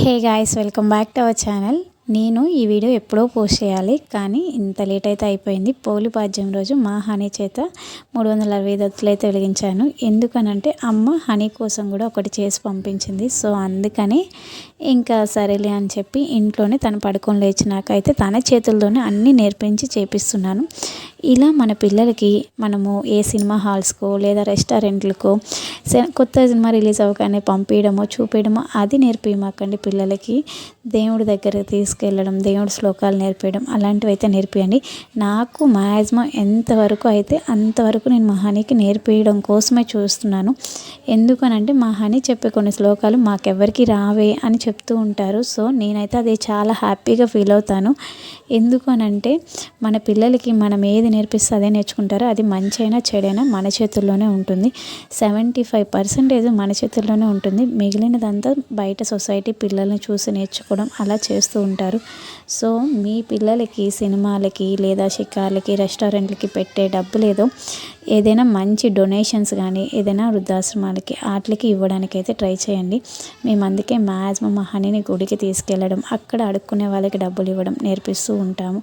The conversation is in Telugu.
Hey guys welcome back to our channel. నేను ఈ వీడియో ఎప్పుడో పోస్ట్ చేయాలి కానీ ఇంత లేట్ అయితే అయిపోయింది. పోలి పాద్యం రోజు మా హనీ చేత మూడు వందల అరవై దత్తులు అయితే వెలిగించాను. ఎందుకనంటే అమ్మ హనీ కోసం కూడా ఒకటి చేసి పంపించింది. సో అందుకని ఇంకా సరేలే అని చెప్పి ఇంట్లోనే తను పడుకొని లేచినాక అయితే తన చేతుల్లోనే అన్నీ నేర్పించి చేపిస్తున్నాను. ఇలా మన పిల్లలకి మనము ఏ సినిమా హాల్స్కో లేదా రెస్టారెంట్లకో కొత్త సినిమా రిలీజ్ అవ్వగానే పంపించడమో చూపించడమో అది నేర్పించమాకండి పిల్లలకి. దేవుడి దగ్గర తీసుకెళ్ళడం దేవుడి శ్లోకాలు నేర్పించడం అలాంటివి అయితే నేర్పియండి. నాకు మ్యాక్సిమం ఎంతవరకు అయితే అంతవరకు నేను మా హనీకి నేర్పించడం కోసమే చూస్తున్నాను. ఎందుకనంటే మా హనీ చెప్పే కొన్ని శ్లోకాలు మాకెవ్వరికి రావే అని చెప్తూ ఉంటారు. సో నేనైతే అది చాలా హ్యాపీగా ఫీల్ అవుతాను. ఎందుకు అనంటే మన పిల్లలకి మనం ఏది నేర్పిస్తే అదే నేర్చుకుంటారో అది మంచి అయినా చెడైనా మన చేతుల్లోనే ఉంటుంది. సెవెంటీ ఫైవ్ పర్సెంటేజ్ మన చేతుల్లోనే ఉంటుంది. మిగిలినదంతా బయట సొసైటీ పిల్లల్ని చూసి నేర్చుకోవడం అలా చేస్తూ ఉంటారు. సో మీ పిల్లలకి సినిమాలకి లేదా షికార్లకి రెస్టారెంట్లకి పెట్టే డబ్బు లేదో. ఏదైనా మంచి డొనేషన్స్ కానీ ఏదైనా వృద్ధాశ్రమాలకి వాటికి ఇవ్వడానికి అయితే ట్రై చేయండి. మేము అందుకే మ్యాక్సిమం మా హనీని గుడికి తీసుకెళ్ళడం అక్కడ అడుక్కునే వాళ్ళకి డబ్బులు ఇవ్వడం నేర్పిస్తూ ఉంటాము.